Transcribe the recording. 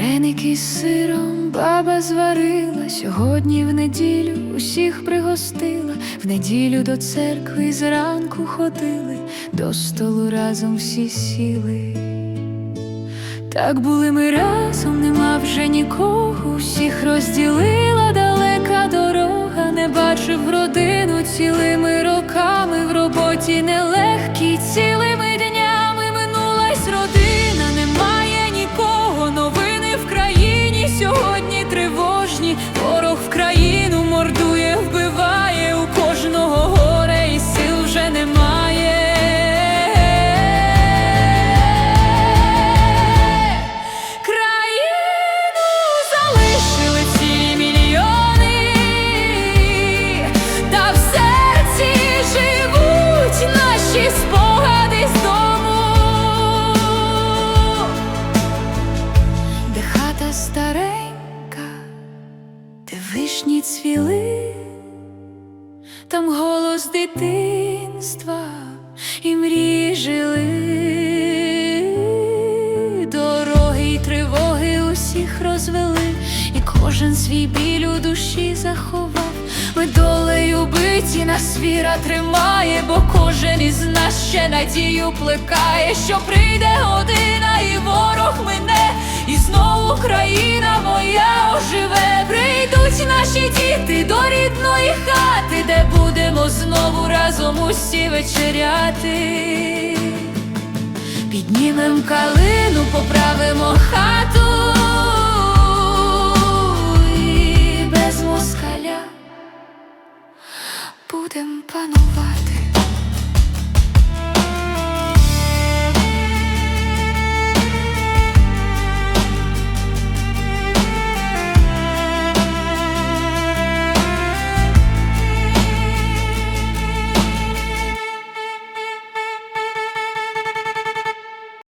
Вареники з сиром баба зварила, сьогодні в неділю усіх пригостила, в неділю до церкви зранку ходили, до столу разом всі сіли. Так були ми разом, нема вже нікого, усіх розділила далека дорога, не бачив родину цілими роками, в роботі нелегкій, вишні цвіли, там голос дитинства і мрії жили. Дороги й тривоги усіх розвели, і кожен свій біль у душі заховав. Ми долею биті нас віра тримає, бо кожен із нас ще надію плекає, що прийде година, і ворог Прийдуть наші діти до рідної хати, де будемо знову разом усі вечеряти. Піднімем калину, поправимо хату і без москаля будем панувати.